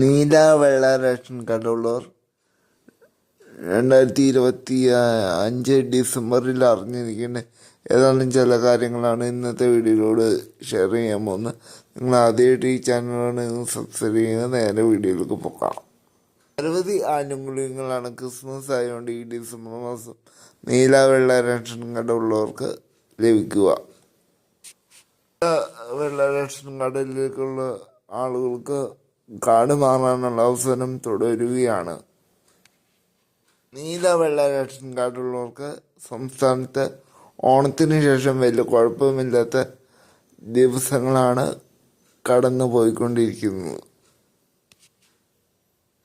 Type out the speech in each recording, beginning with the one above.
നീല വെള്ള റേഷൻ കാർഡുള്ളവർ രണ്ടായിരത്തി ഇരുപത്തി അഞ്ച് ഡിസംബറിൽ അറിഞ്ഞിരിക്കേണ്ട ഏതാനും ചില കാര്യങ്ങളാണ് ഇന്നത്തെ വീഡിയോയിലൂടെ ഷെയർ ചെയ്യാൻ പോകുന്നത്. നിങ്ങൾ ആദ്യമായിട്ട് ഈ ചാനലാണ് സബ്സ്ക്രൈബ് ചെയ്യുന്നത്. നേരെ വീഡിയോയിലേക്ക് പോകാം. നിരവധി ആനുകൂല്യങ്ങളാണ് ക്രിസ്മസ് ആയതുകൊണ്ട് ഈ ഡിസംബർ മാസം നീല വെള്ള റേഷൻ കാർഡ് ഉള്ളവർക്ക് ലഭിക്കുക. വെള്ള റേഷൻ കാർഡിലേക്കുള്ള ആളുകൾക്ക് കാർഡ് മാറാനുള്ള അവസരം തുടരുകയാണ്. നീല വെള്ള റേഷൻ കാർഡുള്ളവർക്ക് സംസ്ഥാനത്ത് ഓണത്തിന് ശേഷം വലിയ കുഴപ്പമില്ലാത്ത ദിവസങ്ങളാണ് കടന്നു പോയിക്കൊണ്ടിരിക്കുന്നത്.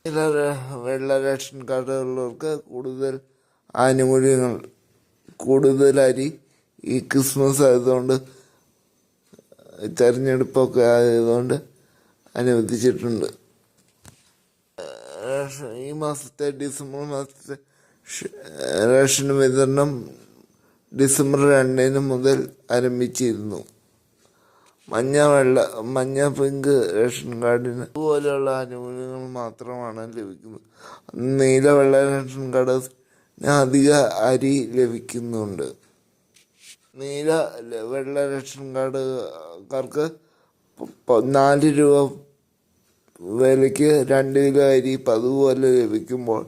നീല വെള്ള റേഷൻ കാർഡുള്ളവർക്ക് കൂടുതൽ ആനുകൂല്യങ്ങൾ കൂടുതൽ അരി ഈ ക്രിസ്മസ് ആയതുകൊണ്ട് തെരഞ്ഞെടുപ്പൊക്കെ ആയതുകൊണ്ട് അനുവദിച്ചിട്ടുണ്ട്. റേഷൻ ഈ മാസത്തെ ഡിസംബർ മാസത്തെ റേഷൻ വിതരണം ഡിസംബർ രണ്ടിന് മുതൽ ആരംഭിച്ചിരുന്നു. മഞ്ഞ വെള്ള മഞ്ഞ പിങ്ക് റേഷൻ കാർഡിന് ഇതുപോലെയുള്ള ആനുകൂല്യങ്ങൾ മാത്രമാണ് ലഭിക്കുന്നത്. നീല വെള്ള റേഷൻ കാർഡിന് അധിക അരി ലഭിക്കുന്നുണ്ട്. നീല വെള്ള റേഷൻ കാർഡുകാർക്ക് നാല് രൂപ വിലയ്ക്ക് രണ്ട് കിലോ അരി പതുപോലെ ലഭിക്കുമ്പോൾ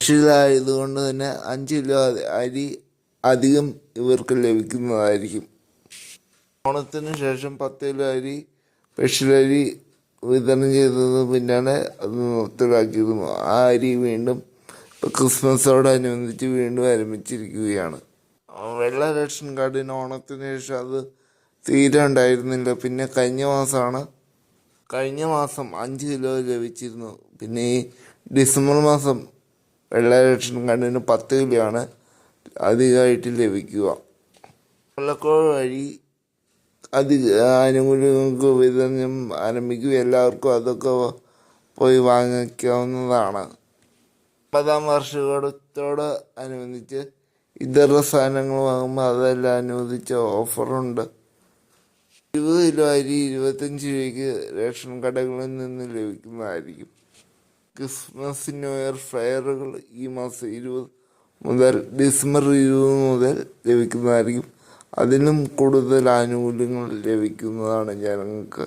കൃഷിയിലായതുകൊണ്ട് തന്നെ അഞ്ച് കിലോ അരി അധികം ഇവർക്ക് ലഭിക്കുന്നതായിരിക്കും. ഓണത്തിന് ശേഷം പത്ത് കിലോ അരി സ്പെഷ്യൽ വിതരണം ചെയ്തത് പിന്നാണ് അത് നിർത്തലാക്കിയിരുന്നു ആ അരി വീണ്ടും ക്രിസ്മസോടനുബന്ധിച്ച് വീണ്ടും ആരംഭിച്ചിരിക്കുകയാണ്. വെള്ള റേഷൻ കാർഡിന് ഓണത്തിന് ശേഷം അത് തീരെ ഉണ്ടായിരുന്നില്ല. പിന്നെ കഴിഞ്ഞ മാസമാണ് കഴിഞ്ഞ മാസം അഞ്ച് കിലോ ലഭിച്ചിരുന്നു. പിന്നെ ഈ ഡിസംബർ മാസം വെള്ള റേഷൻ കണ്ടതിന് പത്ത് കിലോ ആണ് അധികമായിട്ട് ലഭിക്കുക. വെള്ളക്കോട് വഴി അധിക ആനുകൂല്യങ്ങൾക്ക് വിതരണം ആരംഭിക്കും എല്ലാവർക്കും അതൊക്കെ പോയി വാങ്ങിക്കാവുന്നതാണ്. അമ്പതാം വാർഷികത്തോട് അനുബന്ധിച്ച് ഇതര സാധനങ്ങൾ വാങ്ങുമ്പോൾ അതെല്ലാം അനുവദിച്ച ഓഫറുണ്ട്. ഇരുപത് കിലോ അരി ഇരുപത്തഞ്ച് രൂപയ്ക്ക് റേഷൻ കടകളിൽ നിന്ന് ലഭിക്കുന്നതായിരിക്കും. ക്രിസ്മസ് ന്യൂ ഇയർ ഫെയറുകൾ ഈ മാസം ഇരുപത് മുതൽ ഡിസംബർ ഇരുപത് മുതൽ ലഭിക്കുന്നതായിരിക്കും. അതിനും കൂടുതൽ ആനുകൂല്യങ്ങൾ ലഭിക്കുന്നതാണ് ജനങ്ങൾക്ക്.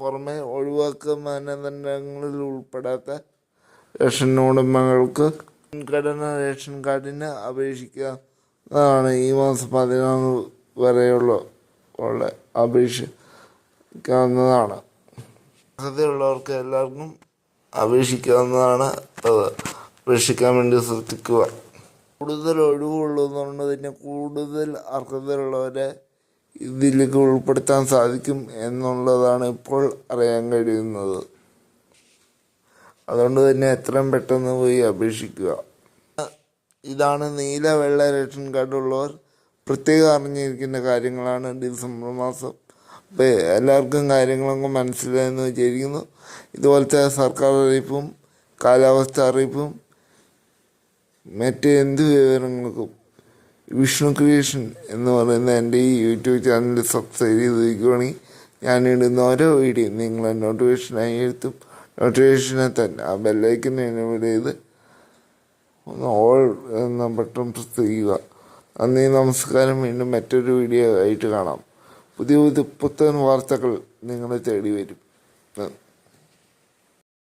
പുറമെ ഒഴിവാക്കുക മാനദണ്ഡങ്ങളിൽ ഉൾപ്പെടാത്ത റേഷൻ ഉടമകൾക്ക് മുൻഗണന റേഷൻ കാർഡിന് അപേക്ഷിക്കുക അതാണ് ഈ മാസം പതിനാറ് വരെയുള്ള ഉള്ള അപേക്ഷിക്കാവുന്നതാണ്. അർഹതയുള്ളവർക്ക് എല്ലാവർക്കും അപേക്ഷിക്കാവുന്നതാണ്. അത് അപേക്ഷിക്കാൻ വേണ്ടി ശ്രദ്ധിക്കുക. കൂടുതൽ ഒഴിവുള്ളതുകൊണ്ട് തന്നെ കൂടുതൽ അർഹതയുള്ളവരെ ഇതിലേക്ക് ഉൾപ്പെടുത്താൻ സാധിക്കും എന്നുള്ളതാണ് ഇപ്പോൾ അറിയാൻ കഴിയുന്നത്. അതുകൊണ്ട് തന്നെ എത്രയും പെട്ടെന്ന് പോയി അപേക്ഷിക്കുക. ഇതാണ് നീല വെള്ള റേഷൻ കാർഡ് ഉള്ളവർ പ്രത്യേകം അറിഞ്ഞിരിക്കുന്ന കാര്യങ്ങളാണ് ഡിസംബർ മാസം. അപ്പോൾ എല്ലാവർക്കും കാര്യങ്ങളൊക്കെ മനസ്സിലായെന്ന് വിചാരിക്കുന്നു. ഇതുപോലത്തെ സർക്കാർ അറിയിപ്പും കാലാവസ്ഥ അറിയിപ്പും മറ്റ് എന്ത് വിവരങ്ങൾക്കും വിഷ്ണു ക്രിയേഷൻ എന്ന് പറയുന്ന എന്റെ ഈ യൂട്യൂബ് ചാനൽ സബ്സ്ക്രൈബ് ചെയ്ത് ഞാൻ ഇടുന്ന ഓരോ വീഡിയോ നിങ്ങളെ നോട്ടിഫിക്കേഷനായി എഴുത്തും നോട്ടിഫിക്കേഷനെ തന്നെ ആ ബെല്ലൈക്കൻ എനേബിൾ ചെയ്ത് ഒന്ന് ഓൾ എന്ന ബട്ടൺ പ്രസ് ചെയ്യുക. നന്ദി നമസ്കാരം വീണ്ടും മറ്റൊരു വീഡിയോ ആയിട്ട് കാണാം. പുതിയ പുതിയ പുത്തൻ വാർത്തകൾ നിങ്ങളെ തേടി വരും.